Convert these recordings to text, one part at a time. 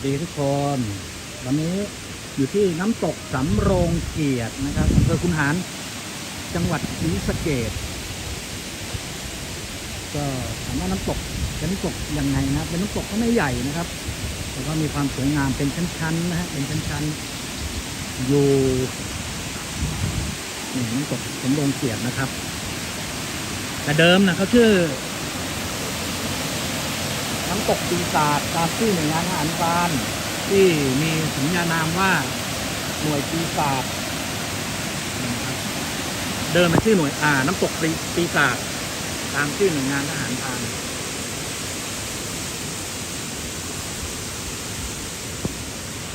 สดีทุกคน วันนี้อยู่ที่น้ำตกสำโรงเกียรตินะครับอำเภอคุนหารจังหวัดศรีสะเกดก็ถามว่าน้ำตกเป็นน้ำตกยังไงนะเป็นน้ำตกก็ไม่ใหญ่นะครับ แต่ก็มีความสวยงามเป็นชั้นๆนะฮะเป็นชั้นๆอยู่นี่น้ำตกสำโรงเกียรตินะครับ แต่เดิมนะเขาชื่อ น้ำตกปีศาจตามชื่อหน่วยงานทหารพรานที่มีสัญญานามว่าหน่วยปีศาจเดิมมันชื่อหน่วยอ่า น้ำตกปีปีศาจตามชื่อหน่วยงานทหารพราน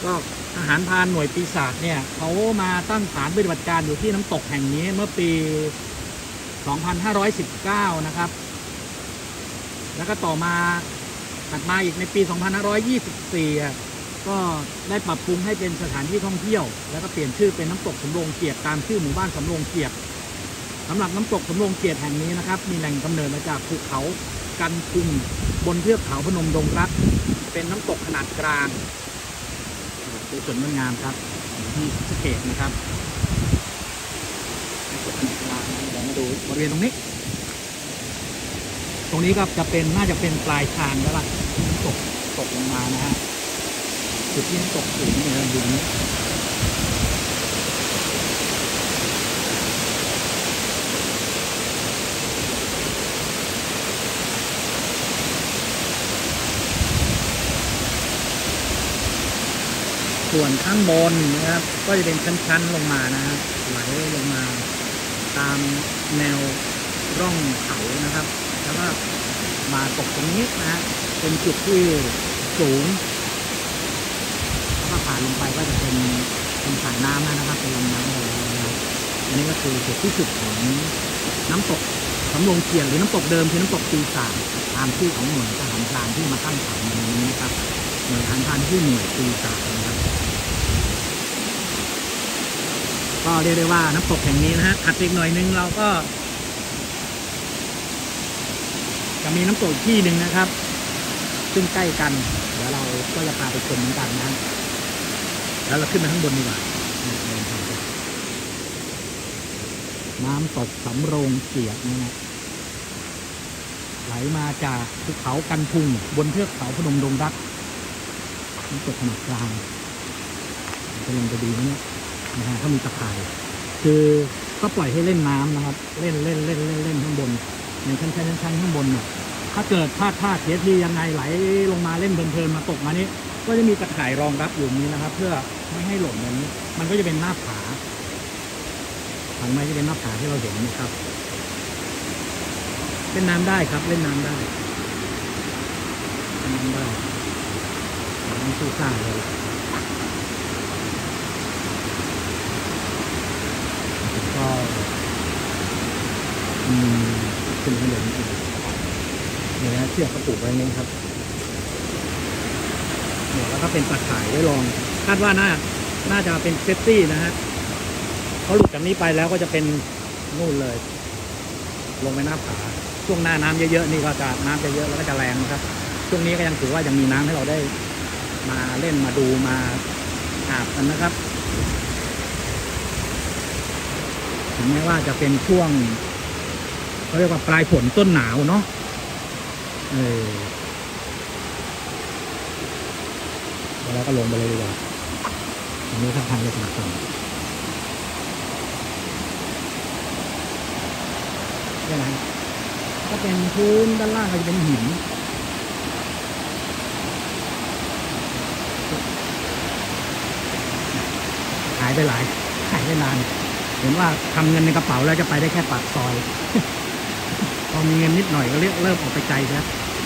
ก็ทหารพรานหน่วยปีศาจเนี่ยเขามาตั้งฐานปฏิบัติการอยู่ที่น้ำตกแห่งนี้เมื่อปี 2519 นะครับ แล้วก็ต่อมา ถัดมาอีกในปี 2524 ก็ได้ปรับปรุงให้เป็นสถานที่ท่องเที่ยว แล้วก็เปลี่ยนชื่อเป็นน้ำตกสำโรงเกียรติตามชื่อหมู่บ้านสำโรงเกียรติสำหรับน้ำตกสำโรงเกียรติแห่งนี้นะครับ มีแหล่งกำเนิดมาจากภูเขากันคุงบนเทือกเขาพนมดงรัก เป็นน้ำตกขนาดกลางดูสวยงามครับที่สเกตนะครับขนาดกลางเดี๋ยวมาดูบริเวณตรงนี้ รงนี้ก็จะเป็นน่าจะเป็นปลายทางแล้วล่ะที่น้ำตกตกลงมานะฮะจุดที่น้ำตกสูงเนี่ยอยู่นี้ส่วนข้างบนนะครับก็จะเป็นชั้นๆลงมานะฮะไหลลงมา ตามแนวร่องเขานะครับ แล้วก็มาตกตรงนี้นะฮะเป็นจุดที่สูงถ้าผ่านลงไปก็จะเป็นเป็นสายน้ำนะครับเป็นลำน้ำเลยนะครับอันนี้ก็คือจุดที่สุดของน้ำตกสำโรงเกียรติหรือน้ำตกเดิมคือน้ำตกปีศาจตามชื่อของหน่วยทหารพรานที่มาตั้งฐานในนี้นะครับหน่วยทหารพรานที่หน่วยปีศาจนะครับก็เรียกได้ว่าน้ำตกแห่งนี้นะฮะถัดอีกหน่อยนึงเราก็ จะมีน้ำตกอีกที่หนึ่งนะครับ ซึ่งใกล้กัน เดี๋ยวเราก็จะพาไปชมเหมือนกันนะแล้วเราขึ้นไปข้างบนดีกว่าน้ำตกสำโรงเกียรตินะฮะไหลมาจากภูเขากันพุง บนเทือกเขาพนมดงรักน้ำตกขนาดกลางจะลงจะดีไหมเนี่ยนะฮะเขามีตะข่าย คือก็ปล่อยให้เล่นน้ำนะครับ เล่นเล่นเล่นเล่นเล่นข้างบนในชั้นชั้นชั้นข้างบนเนี่ย ถ้าเกิดพลาดพลาดเสียทียังไงไหลลงมาเล่นเพลินๆมาตกมานี้ก็จะมีตะข่ายรองรับอยู่นี้นะครับ เพื่อไม่ให้หล่นแบบนี้ มันก็จะเป็นหน้าผาทางไม้จะเป็นหน้าผาที่เราเห็นนะครับเล่นน้ำได้ครับเล่นน้ำได้เล่นน้ำได้น้ำสู้ซ่าเลยก็อืมขึ้นไปเลย นี่เนี่ยนะเชือกเขาผูกไว้นี่ครับเนี่ยแล้วก็เป็นตะข่ายไว้รอง คาดว่าน่า น่าจะเป็นเซฟตี้นะฮะเขาหลุดจากนี้ไปแล้วก็จะเป็นนู่นเลย ลงไปหน้าผาช่วงหน้าน้ำเยอะๆนี่ก็จะน้ำจะเยอะแล้วก็จะแรงนะครับ ช่วงนี้ก็ยังถือว่ายังมีน้ำให้เราได้มาเล่นมาดูมาอาบกันนะครับถึงแม้ว่าจะเป็นช่วงเขาเรียกว่าปลายฝนต้นหนาวเนาะ เออแล้วก็ลงไปเลยดีกว่าอันนี้ทางทางจะต่ำๆใช่ไหมก็เป็นพื้นด้านล่างก็จะเป็นหินหายไปหลายหายไปนาน เห็นว่าทำเงินในกระเป๋าแล้วจะไปได้แค่ปากซอย พอมีเงินนิดหน่อยก็เริ่มเริ่มออกไปไกลแล้ว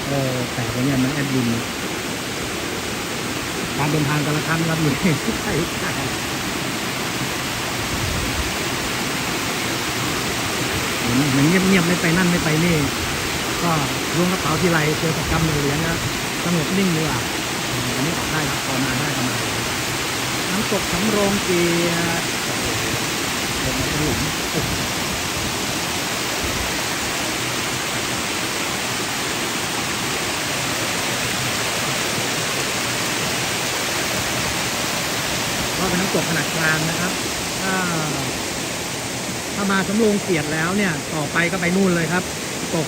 เออแต่ตอนนี้มันแอดดินการเดินทางแต่ละครั้งรับอยู่ในที่ใกล้ใกล้เหมือนเหมือนเงียบๆไม่ไปนั่นไม่ไปนี่ ก็ล้วงกระเป๋าทีไรเจอประกำหนึ่งเหรียญแล้วสงบนิ่งดีกว่าอันนี้ออกได้แล้วพอมาได้ประมาณน้ำตกสำโรงเกียรติลงมาเป็นหลุม ขนาดกลางนะครับ ถ้าถ้ามาสำโรงเกียดแล้วเนี่ย ต่อไปก็ไปนู่นเลยครับ ตก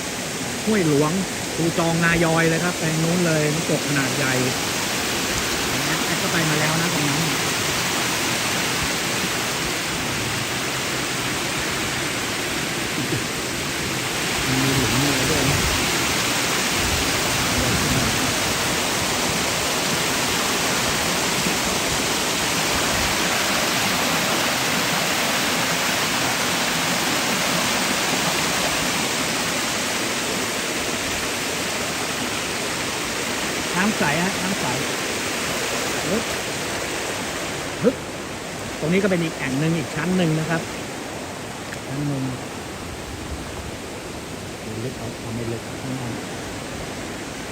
ห้วยหลวงตูจองนายอยเลยครับไปนู้นเลยตกขนาดใหญ่แอดก็ไปมาแล้วนะตรงนั้น มีหลุมมีอะไรด้วยนะน้ำใสฮะน้ำใสฮึบฮึบตรง นี้ก็เป็นอีกแอ่งหนึ่งอีกชั้นหนึ่งนะครับชั้นหนึ่งดูลึกเอาเอาไม่ลึกข้างล่าง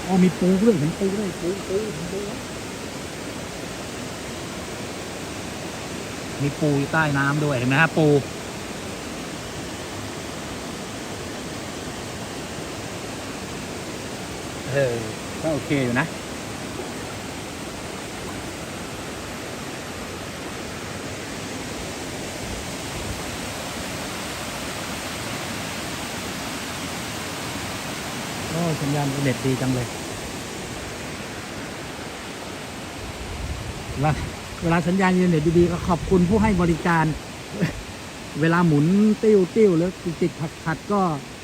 อ๋อมีปูด้วยเห็นปูด้วยปูปูเห็นปูมีปูใต้น้ำด้วยเห็นไหมฮะปูเออก็โอเคอยู่นะ สัญญาณอินเน็ตดีจังเลยเวลาเวลาสัญญาณอินเน็ตดีๆก็ขอบคุณผู้ให้บริการ เวลาหมุนติ้วติ้วหรือติดขัดขัดก็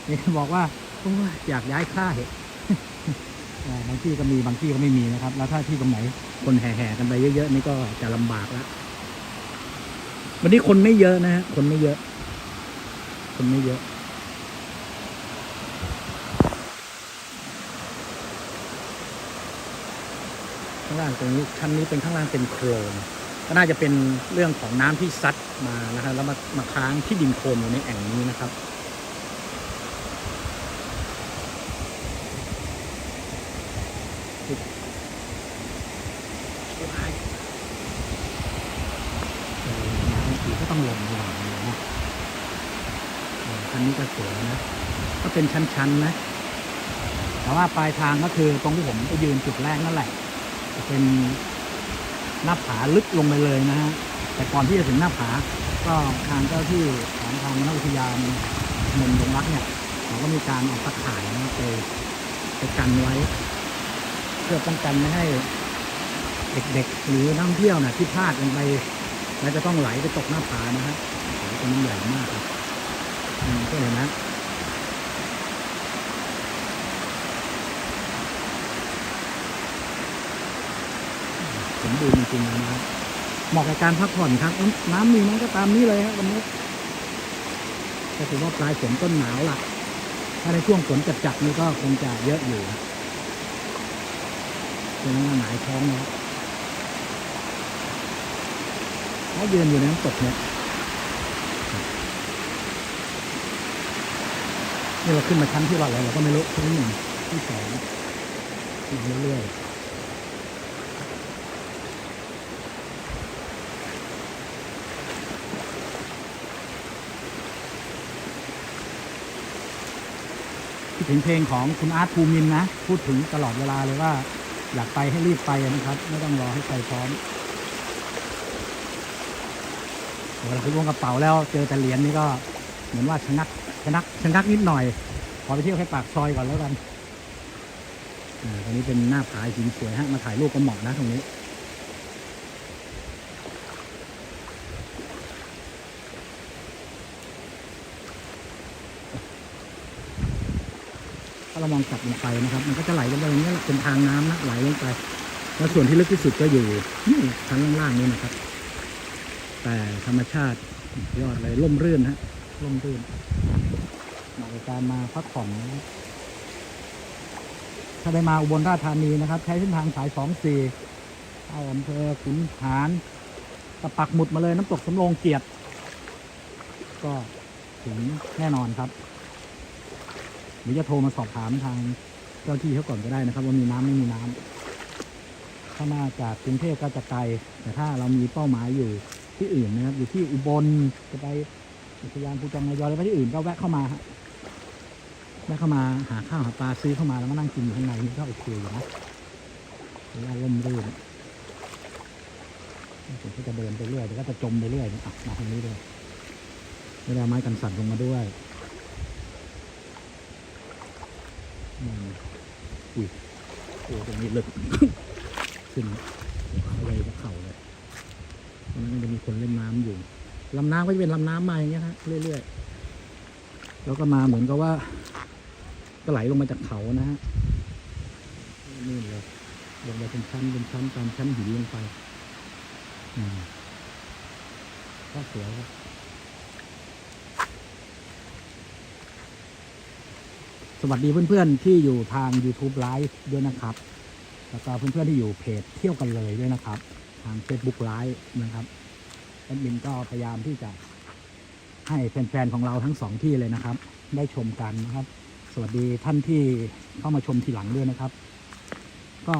เนี่ยบอกว่าอยากย้ายค่ายอ่าบางที่ก็มีบางที่ก็ไม่มีนะครับ แล้วถ้าที่ตรงไหนคนแห่ๆกันไปเยอะๆนี่ก็จะลำบากแล้ววันนี้คนไม่เยอะนะฮะคนไม่เยอะ คนไม่เยอะ ข้างล่างตรงนี้ชั้นนี้เป็นข้างล่างเป็นโคลนก็น่าจะเป็นเรื่องของน้ำที่ซัดมานะครับแล้วมามาค้างที่ดินโคลนอยู่ในแอ่งนี้นะครับเออน้ำบางทีก็ต้องลงหน่อยนะชั้นนี้ก็สวยนะ ก็เป็นชั้นๆนะ แต่ว่าปลายทางก็คือตรงที่ผมไปยืนจุดแรกนั่นแหละ เป็นหน้าผาลึกลงไปเลยนะฮะแต่ก่อนที่จะถึงหน้าผา ก็ทางเจ้าที่ของทางนักอุทยานนนดงรักเนี่ยเขาก็มีการเออกตะข่ายนะไปไปกันไว้ เพื่อป้องกันไม่ให้เด็กๆ หรือนักท่องเที่ยวนะที่พลาดลงไป แล้วจะต้องไหลไปตกหน้าผานะฮะโอ้โหตรงนี้ใหญ่มากครับอืมก็เห็นนะ มบูรณ์จริงๆนะครับเหมาะกับการพักผ่อนครับน้ำน้ำมีน้ำก็ตามนี้เลยครับวันนี้ก็ถือว่าปลายฝนต้นหนาวล่ะ ถ้าในช่วงฝนจัดๆนี่ก็คงจะเยอะอยู่นะเป็นน้ำหนายท้องนะครับถ้ายืนอยู่ในน้ำตกเนี่ยนี่เราขึ้นมาชั้นที่เราอะไรเราก็ไม่รู้ชั้นหนึ่งที่สองขึ้นเรื่อยๆ ถึงเพลงของคุณอาร์ตภูมินนะ พูดถึงตลอดเวลาเลยว่า อยากไปให้รีบไปนะครับ ไม่ต้องรอให้ใจพร้อมเวลาคุณล้วงกระเป๋าแล้วเจอแต่เหรียญนี่ก็เหมือนว่าชะงักชะนักชะงักนิดหน่อย ขอไปเที่ยวแค่ปากซอยก่อนแล้วกันอ่าตรงนี้เป็นหน้าผาหินสวยฮะมาถ่ายรูปก็เหมาะนะตรงนี้ ถ้าเรามองกลับลงไปนะครับ มันก็จะไหลลงไปอย่างนี้ยเป็นทางน้ำนะไหลลงไปแล้วส่วนที่ลึกที่สุดก็อยู่นี่ชั้นล่างๆนี่นะครับ แต่ธรรมชาติยอดเลยร่มรื่นฮะร่มรื่นมาการมาพักผ่อนถ้าได้มาอุบลราชธานีนะครับ ใช้เส้นทางสายสองสี่เข้าอำเภอขุนหารตะปักหมุดมาเลยน้ำตกสำโรงเกียรติก็ถึงแน่นอนครับ หรือจะโทรมาสอบถามทางเจ้าที่เขาก่อนก็ได้นะครับ ว่ามีน้ำไม่มีน้ำถ้ามาจากกรุงเทพก็จะไกล แต่ถ้าเรามีเป้าหมายอยู่ที่อื่นนะครับ อยู่ที่อุบลจะไปอุทยานภูจองนายอยหรือไปที่อื่นก็แวะเข้ามาฮะแวะเข้ามาหาข้าวหาปลาซื้อเข้ามาแล้วมานั่งกินอยู่ข้างในนี่ก็โอเคอยู่นะถือว่าร่มรื่นผมก็จะเดินไปเรื่อยเดี๋ยวก็จะจมไปเรื่อยอะมาทางนี้ด้วยไม่ได้เอาไม้กันสั่นลงมาด้วยอืม อุ้ยโอ้ตรงนี้ลึกขึ้นอะไรกับเข่าเลยตรงนั้นมันจะมีคนเล่นน้ำอยู่ลำน้ำก็จะเป็นลำน้ำมาอย่างเงี้ยฮะเรื่อยๆแล้วก็มาเหมือนกับว่าก็ไหลลงมาจากเขานะฮะนี่เลยลงไปเป็นชั้นเป็นชั้นตามชั้นหินลงไปอืมก็สวยครับ วัสดีเพื่อนๆที่อยู่ทาง YouTube Live ด้วยนะครับ แล้วก็เพื่อนๆที่อยู่เพจเที่ยวกันเลยด้วยนะครับ ทาง Facebook Live นะครับแอดมินก็พยายามที่จะให้แฟนๆของเราทั้งสองที่เลยนะครับ ได้ชมกันนะครับ สวัสดีท่านที่เข้ามาชมทีหลังด้วยนะครับ ก็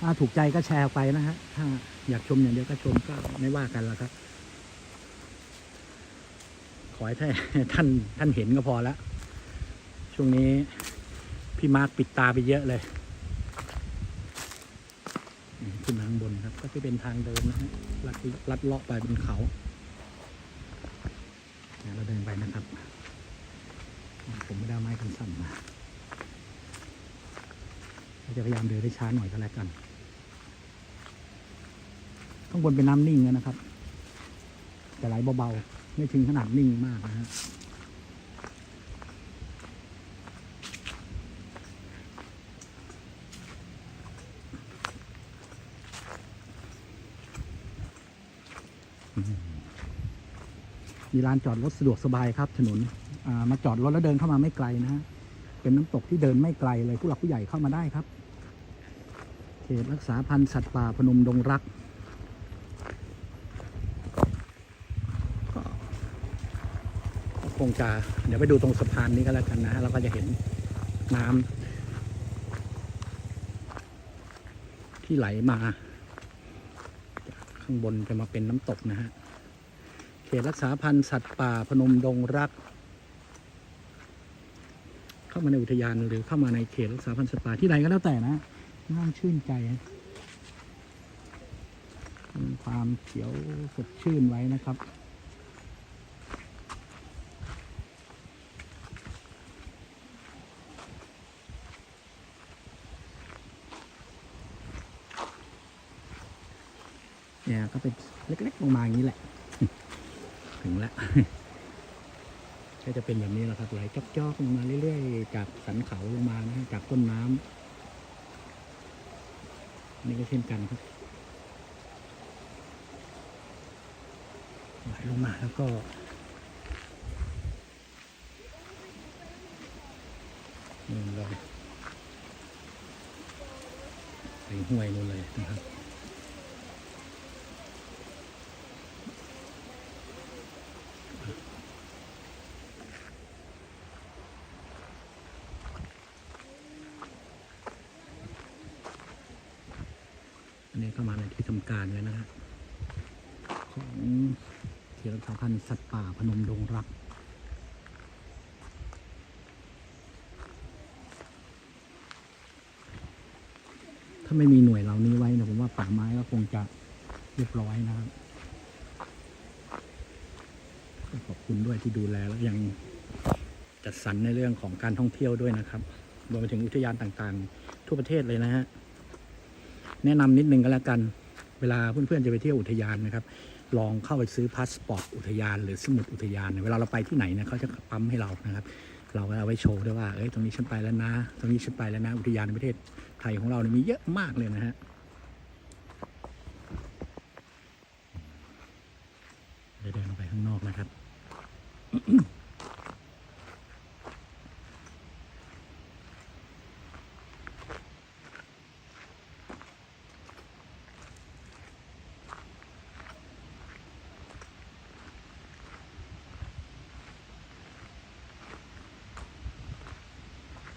ถ้าถูกใจก็แชร์ไปนะฮะถ้าอยากชมอย่างเดียวก็ชมก็ไม่ว่ากันละครับ ขอให้ท่านท่านเห็นก็พอแล้ว ช่วงนี้ พี่มาร์คปิดตาไปเยอะเลยขึ้นมางบนครับ ก็จะเป็นทางเดินนะฮะลัดลัดเลาะไปบนเขาเดี๋ยวเราเดินไปนะครับ ผมไม่ได้ไม้กันสั่นมาเราจะพยายามเดินได้ช้าหน่อยก็แล้วกัน ข้างบนเป็นน้ำนิ่งนะครับ แต่ไหลเบาๆ ไม่ถึงขนาดนิ่งมากนะฮะ มีลานจอดรถสะดวกสบายครับ ถนนมาจอดรถแล้วเดินเข้ามาไม่ไกลนะฮะเป็นน้ำตกที่เดินไม่ไกลเลยผู้หลักผู้ใหญ่เข้ามาได้ครับเขตรักษาพันธุ์สัตว์ป่าพนมดงรักก็คงจะเดี๋ยวไปดูตรงสะพานนี้ก็แล้วกันนะฮะเราก็จะเห็นน้ำที่ไหลมาจากข้างบนจะมาเป็นน้ำตกนะฮะ ขตรักษาพันธุ์สัตว์ป่าพนมดงรัก เข้ามาในอุทยานหรือเข้ามาในเขตรักษาพันธุ์สัตว์ป่าที่ใดก็แล้วแต่นะน่าชื่นใจความเขียวสดชื่นไว้นะครับ เนี่ยก็เป็นเล็กๆลงมาอย่างนี้แหละ ถึงแล้วก็จะเป็นแบบนี้แหละครับไหลจอกๆลงมาเรื่อยๆ จากสันเขาลงมานะจากต้นน้ำนี่ก็เช่นกันครับไหลลงมาแล้วก็นี่เลยไปห้วยนู่นเลยนะครับ อันนี้เข้ามาในที่ทำการเลยนะครับของเขตรักษาพันธุ์สัตว์ป่าพนมดงรัก ถ้าไม่มีหน่วยเหล่านี้ไว้นะผมว่าป่าไม้ก็คงจะเรียบร้อยนะครับขอบคุณด้วยที่ดูแลแล้วยังจัดสรรในเรื่องของการท่องเที่ยวด้วยนะครับรวมไปถึงอุทยานต่างๆ ทั่วประเทศเลยนะฮะแนะนำนิดนึงก็แล้วกัน เวลาเพื่อนๆจะไปเที่ยวอุทยานนะครับ ลองเข้าไปซื้อพาสปอร์ตอุทยานหรือสมุดอุทยาน เวลาเราไปที่ไหนนี่ยเขาจะปั๊มให้เรานะครับ เราก็เอาไว้โชว์ด้วยว่าเอ้ยตรงนี้ฉันไปแล้วนะ ตรงนี้ฉันไปแล้วนะ อุทยานในประเทศไทยของเราเนี่ยมีเยอะมากเลยนะฮะ เดี๋ยวเดินออกไปข้างนอกนะครับ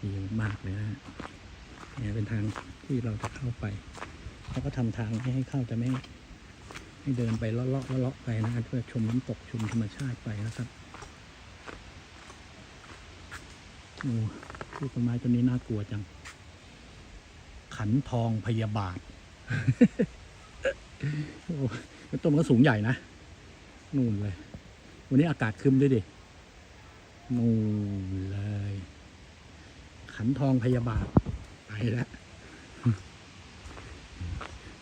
ดีมากเลยนะฮะเนี่ยเป็นทางที่ เราจะเข้าไปเขาก็ทำทางให้ให้เข้าแต่ไม่ให้เดินไปเลาะเลาะเลาะไปนะเพื่อชมน้ำตกชมธรรมชาติไปนะครับโอ้ต้นไม้ต้นนี้น่ากลัวจัง ขันทองพยาบาทโอ้ต้นมันก็สูงใหญ่นะนู่นเลย วันนี้อากาศคึมด้วยดินู่นเลย ขันทองพยาบาทไปแล้ว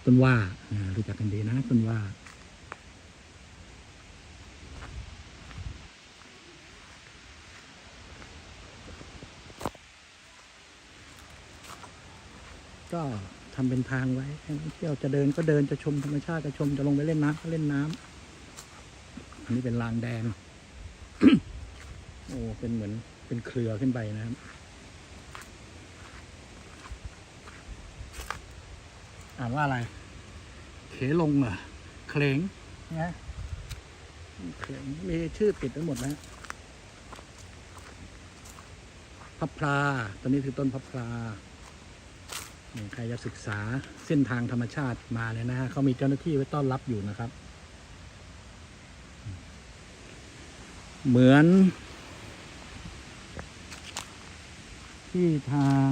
ต้นว่ารู้จักกันดีนะต้นว่า ก็ทำเป็นทางไว้ให้นักเที่ยวจะเดินก็เดินจะชมธรรมชาติจะชมจะลงไปเล่นน้ำก็เล่นน้ำอันนี้เป็นรางแดงโอ้เป็นเหมือนเป็นเครือขึ้นไปนะครับ อ่านว่าอะไร เขลงเหรอเคลงนะเคลงมีชื่อติดไว้หมดนะพับพลาตอนนี้คือต้นพับพลาเนี่ยใครจะศึกษาเส้นทางธรรมชาติมาเลยนะฮะเขามีเจ้าหน้าที่ไว้ต้อนรับอยู่นะครับ เหมือน ที่ทาง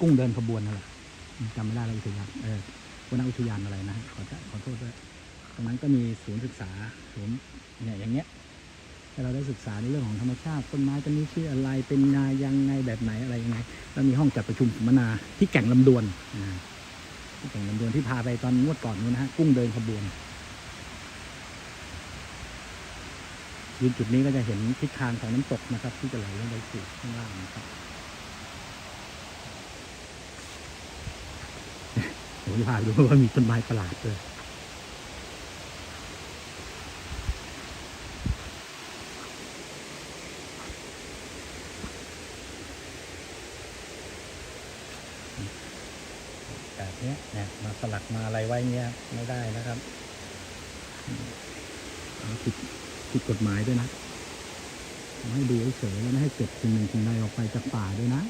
กุ้งเดินขบวนนั่นแหละจำไม่ได้แล้วอุทยานเออวนอุทยานอะไรนะฮะขอขอโทษด้วยตรงนั้นก็มีศูนย์ศึกษาศูนย์เนี่ยอย่างเงี้ยให้เราได้ศึกษาในเรื่องของธรรมชาติต้นไม้ต้นนี้ชื่ออะไรเป็นนายังไงแบบไหนอะไรยังไงแล้วมีห้องจัดประชุมสัมมนาที่แก่งลำดวนที่แก่งลำดวนที่พาไปตอนงวดก่อนนู้นนะฮะกุ้งเดินขบวนยืนจุดนี้ก็จะเห็นทิศทางของน้ำตกนะครับ ที่จะไหลลงไปสู่ข้างล่างนะครับ เดี๋ยวจะพาดูว่ามีต้นไม้ประหลาดด้วยแบบนี้เนี่ยมาสลักมาอะไรไว้เนี้ยไม่ได้นะครับผิดผิดกฎหมายด้วยนะไม่ให้ดูเฉยๆแล้วไม่ให้เก็บสิ่งหนึ่งสิ่งใดออกไปจากป่าด้วยนะ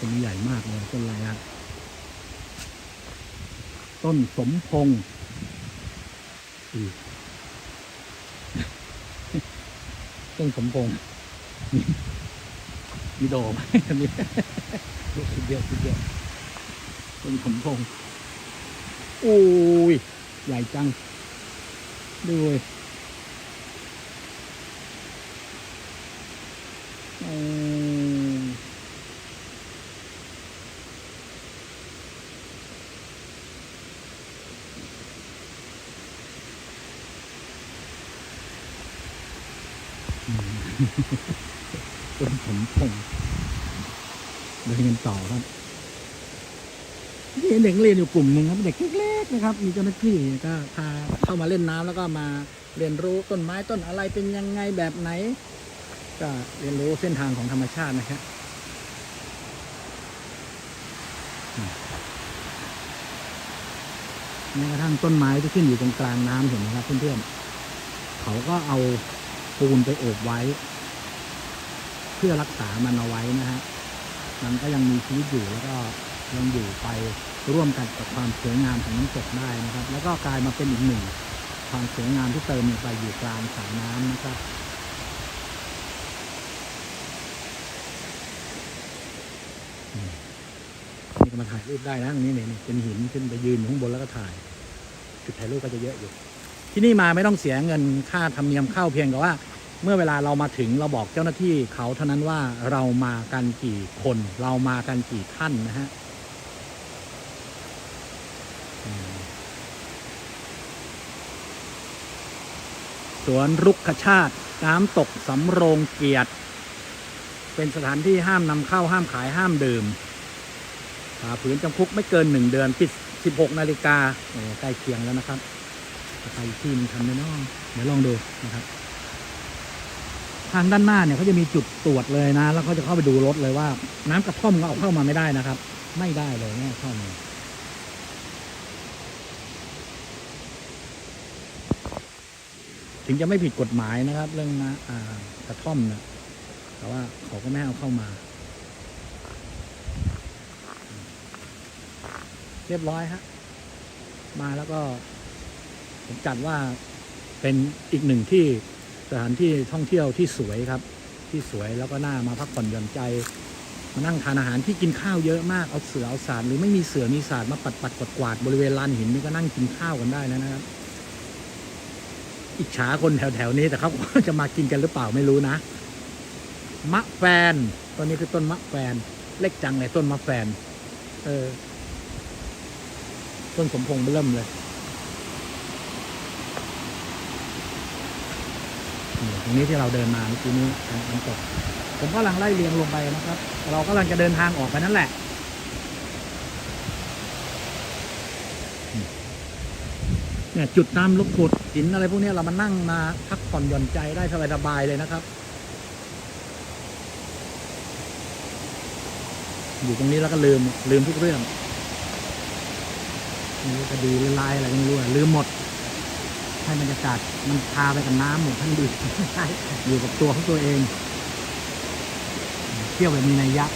ต้นใหญ่มากเลยต้นอะไรอะ ต้นสมพงษ์อีกต้นสมพงษ์มีมีโดไหมมีสุดเดียวสุดเดียวต้นสมพงษ์โอ้ย ใหญ่จังดูเลย ต้นสมพงเดินกันต่อครับมีเด็กเรียนอยู่กลุ่มหนึ่งครับ เด็กเล็กๆนะครับ มีเจ้าหน้าที่ก็พาเข้ามาเล่นน้ำแล้วก็มาเรียนรู้ต้นไม้ต้นอะไรเป็นยังไงแบบไหน ก็เรียนรู้เส้นทางของธรรมชาตินะครับแม้กระทั่งต้นไม้ที่ขึ้นอยู่ตรงกลางน้ำเห็นไหมครับเพื่อนๆเขาก็เอาปูนไปโอบไว้ พื่อรักษามันเอาไว้นะฮะมันก็ยังมีชีวิตอยู่แล้วก็ยังอยู่ไปร่วมกันกับความสวยงามของน้ำตกได้นะครับ แล้วก็กลายมาเป็นอีกหนึ่งความสวยงามที่เติมลงไปอยู่กลางสายน้ำนะครับนี่ก็มาถ่ายรูปได้นะตรงนี้เนี่ยเป็นหินขึ้นไปยืนอยู่ข้างบนแล้วก็ถ่ายจุดถ่ายรูปก็จะเยอะอยู่ ที่นี่มาไม่ต้องเสียเงินค่าธรรมเนียมเข้าเพียงแต่ว่า เมื่อเวลาเรามาถึงเราบอกเจ้าหน้าที่เขาเท่านั้นว่าเรามากันกี่คน เรามากันกี่ท่านนะฮะสวนรุกขชาติ น้ำตกสำโรงเกียรติ เป็นสถานที่ห้ามนำเข้าห้ามขายห้ามดื่มฝ่าฝืนจำคุกไม่เกินหนึ่งเดือน ปิด 16 นาฬิกาใกล้เคียงแล้วนะครับใครที่หนึงทำไม่น้องเดี๋ยวลองดูนะครับ ทางด้านหน้าเนี่ยเขาจะมีจุดตรวจเลยนะ แล้วเขาจะเข้าไปดูรถเลยว่า น้ำกระท่อมก็เอาเข้ามาไม่ได้นะครับ ไม่ได้เลยไม่เอาเข้ามาถึงจะไม่ผิดกฎหมายนะครับ เรื่องนะอ่ากระท่อมนะแต่ว่าเขาก็ไม่เอาเข้ามา เรียบร้อยฮะมาแล้วก็ ผมจัดว่าเป็นอีกหนึ่งที่ สถานที่ท่องเที่ยวที่สวยครับ ที่สวยแล้วก็น่ามาพักผ่อนหย่อนใจ มานั่งทานอาหารที่กินข้าวเยอะมากเอาเสือเอาสารหรือไม่มีเสือมีสารมาปัดปัดกวาดกวาดบริเวณลานหินนี่ก็นั่งกินข้าวกันได้นะนะครับ อิจฉาคนแถวๆนี้แต่เขาจะมากินกันหรือเปล่าไม่รู้นะมะแฟนต้นนี้คือต้นมะแฟน เล็กจังเลยต้นมะแฟน เออ ต้นสมพงษ์เริ่มเลย ตรงนี้ที่เราเดินมาเมื่อกี้นี้ทางน้ำตกผมกำลังไล่เรียงลงไปนะครับ เรากำลังจะเดินทางออกไปนั่นแหละเนี่ยจุดน้ำลูกขุดหินอะไรพวกนี้เรามานั่งมาพักผ่อนหย่อนใจได้สบายๆเลยนะครับ อยู่ตรงนี้แล้วก็ลืมลืมทุกเรื่องนี่คดีลายอะไรก็ไม่รู้อะลืมหมด ให้บรรยากาศมันพาไปกับน้ำหมดทั้งดีอยู่กับตัวของตัวเอง เที่ยวแบบมีนัยยะ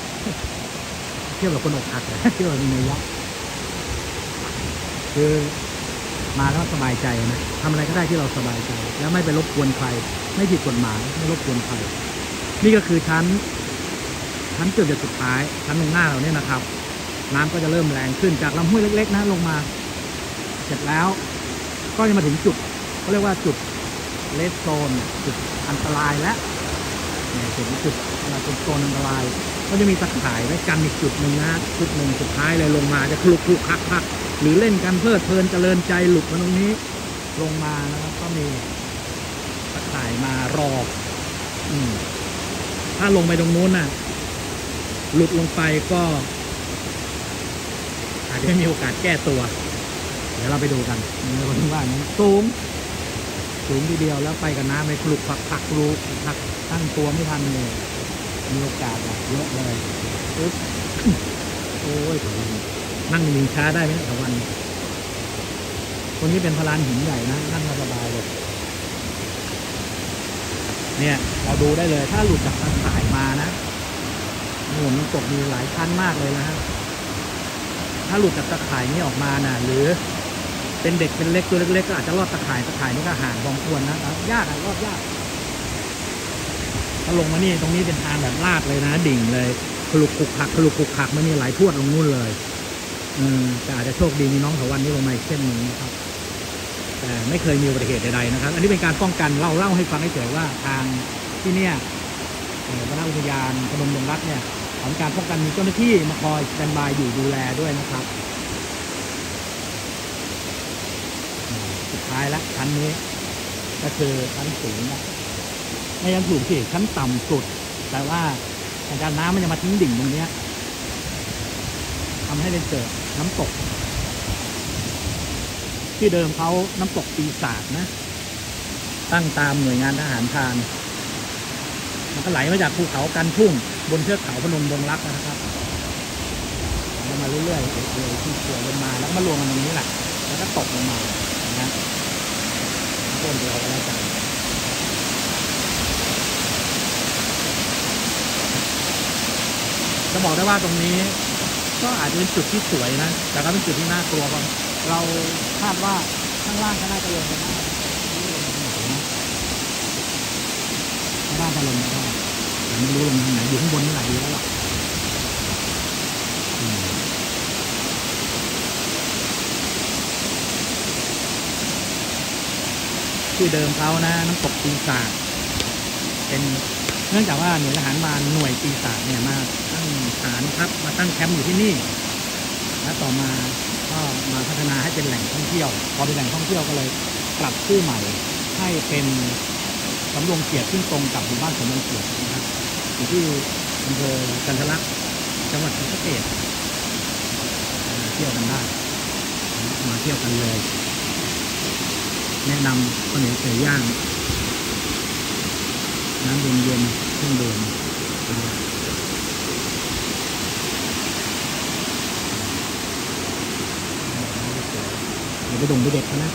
เที่ยวแบบคนอกหักเที่ยวแบบมีนัยยะ คือมาแล้วสบายใจนะทำอะไรก็ได้ที่เราสบายใจ แล้วไม่ไปรบกวนใคร ไม่ผิดกฎหมายไม่รบกวนใคร นี่ก็คือชั้น ชั้นเกือบจะสุดท้ายชั้นตรงหน้าเราเนี่ยนะครับ น้ำก็จะเริ่มแรงขึ้นจากลำห้วยเล็ก ๆ นะลงมา เสร็จแล้ว ก็จะมาถึงจุด เขาเรียกว่าจุดเลสโซนจุดอันตรายแล้วเนี่ยถึงจุดอะไรเป็นโซนอันตราย ก็จะมีตะข่ายไว้กันอีกจุดหนึ่งนะจุดหนึ่งสุดท้ายเลยลงมาจะคลุกคลุกคักคักหรือเล่นกันเพลิดเพลินเจริญใจหลุดมาตรงนี้ลงมานะครับก็มีตะข่ายมารออืมถ้าลงไปตรงนู้นน่ะ หลุดลงไปก็ อาจจะไม่มีโอกาสแก้ตัว เดี๋ยวเราไปดูกันในวันที่ว่านี้สูง สูงทีเดียวแล้วไปกับน้ำไปคลุกผักผักคลุกผักตั้งตัวไม่ทันเลยมีโอกาสแบบเยอะเลยปึ๊บโอ้ยถวันนั่งหนึ่งช้าได้ไหมถวันตรงนี้เป็นพลานหินใหญ่นะนั่งสบายเลย เนี่ยเราดูได้เลย ถ้าหลุดจากตาข่ายมานะโอ้โหมันตกมีหลายชั้นมากเลยนะฮะถ้าหลุดจากตะข่ายนี้ออกมาน่ะ หรือ เป็นเด็กเป็นเล็กตัวเล็กๆก็อาจจะรอดตะข่ายตะข่ายนี่ก็ห่างพอสมควรนะยากอะรอดยากถ้าลงมานี่ตรงนี้เป็นทางแบบลาดเลยนะ ดิ่งเลยคลุกคลุกขักคลุกคลุกขักไม่มีไหลพวดลงนู่นเลยเออแต่อาจจะโชคดีมีน้องถาวันนี้ลงมาอีกเส้นหนึ่งนะครับ แต่ไม่เคยมีอุบัติเหตุใดๆนะครับ อันนี้เป็นการป้องกันเล่าเล่าให้ฟังให้เฉยว่าทางที่เนี่ยเอ่อวนอุทยานพนมดงรักเนี่ยของการป้องกันมีเจ้าหน้าที่มาคอยสแตนบายอยู่ดูแลด้วยนะครับ สุด ท้ายแล้วชั้นนี้ ก็คือชั้นสูงนะไม่ยังถูกสิชั้นต่ำสุด แต่ว่าอาจารย์น้ำมันจะมาทิ้งดิ่งตรงเนี้ยทำให้เป็นเกิดน้ำตก ที่เดิมเขาน้ำตกปีศาจนะ ตั้งตามหน่วยงานทหารพรานมันก็ไหลมาจากภูเขากันทุ่ง บนเทือกเขาพนมดงรักนะครับมาเรื่อยๆเรื่อยๆที่เกี่ยวลงมาแล้วก็มารวมกันตรงนี้แหละแล้วก็ตกลงมานะ ต้นเดียวก็แล้วกันจะบอกได้ว่าตรงนี้ ก็อาจจะเป็นจุดที่สวยนะ แต่ก็เป็นจุดที่น่ากลัวเพราะเราคาดว่าข้างล่างก็น่าจะลงกันได้ข้างล่างก็ลงมาได้แต่ไม่รู้ลงทางไหนอยู่ข้างบนนี่แหละดีแล้วล่ะอืม ชื่อเดิมเขานะน้ำตกปีศาจเป็นเนื่องจากว่าหน่วยทหารมาหน่วยปีศาจเนี่ยมาตั้งฐานทัพมาตั้งแคมป์อยู่ที่นี่ และต่อมาก็มาพัฒนาให้เป็นแหล่งท่องเที่ยว พอเป็นแหล่งท่องเที่ยวก็เลยปรับชื่อใหม่ให้เป็นสำโรงเกียรติซึ่งตรงกับหมู่บ้านสำโรงเกียรตินะครับอยู่ที่อำเภอกันทลักษ์จังหวัดศรีสะเกษเที่ยวกันได้มาเที่ยวกันเลย แนะนำข้าวเหนียวไก่ย่าง น้ำเย็นๆเครื่องดื่มเดี๋ยวไปดงไปเด็กเขานะ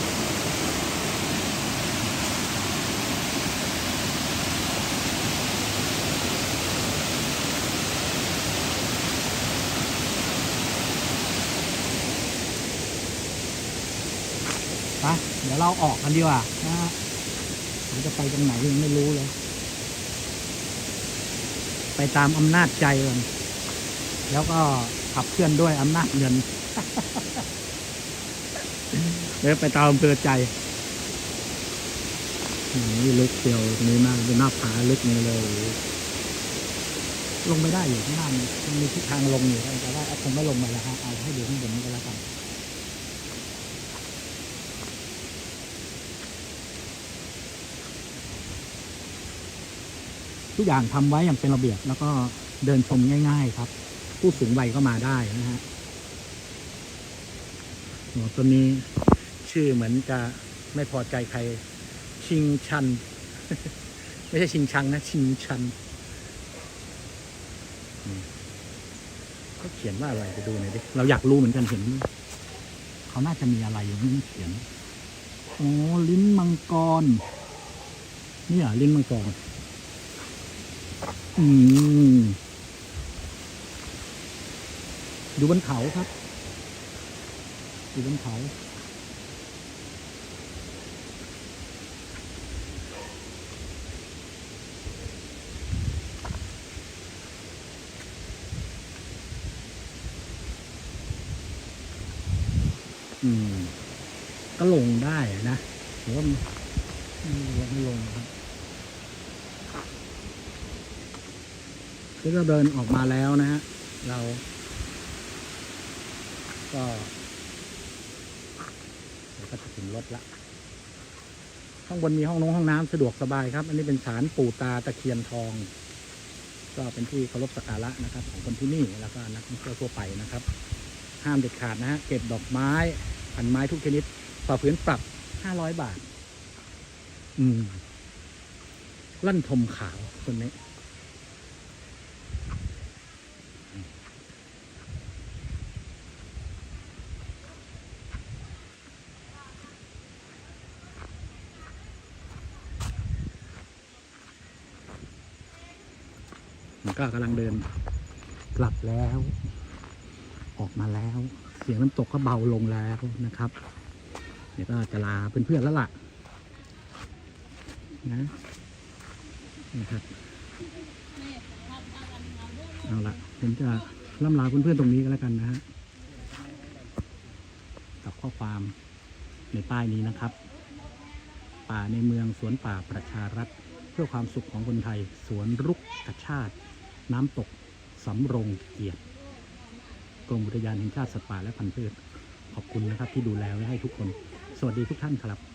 ไป เราออกกันดีกว่านะฮะผมจะไปตรงไหนยังไม่รู้เลย ไปตามอำนาจใจก่อนแล้วก็ขับเคลื่อนด้วยอำนาจเงินเดี๋ยวไปตามอำเภอใจนี่ลึกเดียวนี้มากเป็นหน้าผาลึกนี่เลย ลงไม่ได้อยู่ข้างล่างมันมีทิศทางลงอยู่แต่ว่าคงไม่ลงมาแล้วฮะเอาให้ดูข้างบนก็แล้วกัน ทุกอย่างทำไว้อย่างเป็นระเบียบ แล้วก็เดินชมง่าย ๆ ครับ ผู้สูงวัยก็มาได้นะฮะตัวนี้ชื่อเหมือนจะไม่พอใจใคร ชิงชัน ไม่ใช่ชิงชังนะ ชิงชันเขาเขียนว่าอะไรไปดูหน่อยดิ เราอยากรู้เหมือนกันเห็น เขาน่าจะมีอะไรอยู่นี่เขียน โอ้ลิ้นมังกร นี่เหรอลิ้นมังกร อืมอยู่บนเขาครับ อยู่บนเขาอืม ก็ลงได้นะหรือว่ามันลงไม่ลงครับ ที่เราเดินออกมาแล้วนะฮะ เรา ก็เดี๋ยวก็จะถึงรถละข้างบนมีห้องน้องห้องน้ำสะดวกสบายครับ อันนี้เป็นศาลปู่ตาตะเคียนทอง ก็เป็นที่เคารพสักการะนะครับ ของคนที่นี่แล้วก็นักท่องเที่ยวทั่วไปนะครับ ห้ามเด็ดขาดนะฮะเก็บดอกไม้พันไม้ทุกชนิดต่อผืนปรับห้าร้อยบาท อืมลั่นทมขาวคนนี้ ก็กำลังเดินกลับแล้ว ออกมาแล้ว เสียงน้ำตกก็เบาลงแล้วนะครับ เดี๋ยวก็จะลาเพื่อนๆแล้วล่ะนะนะครับเอาละผมจะล่ำลาเพื่อนๆตรงนี้ก็แล้วกันนะฮะกับข้อความในป้ายนี้นะครับ ป่าในเมืองสวนป่าประชารัฐ เพื่อความสุขของคนไทย สวนรุกกชาติ น้ำตกสำโรงเกียรติกรมอุทยานแห่งชาติสัตว์ป่าและพันธุ์พืชขอบคุณนะครับที่ดูแลไว้ให้ทุกคน สวัสดีทุกท่านครับ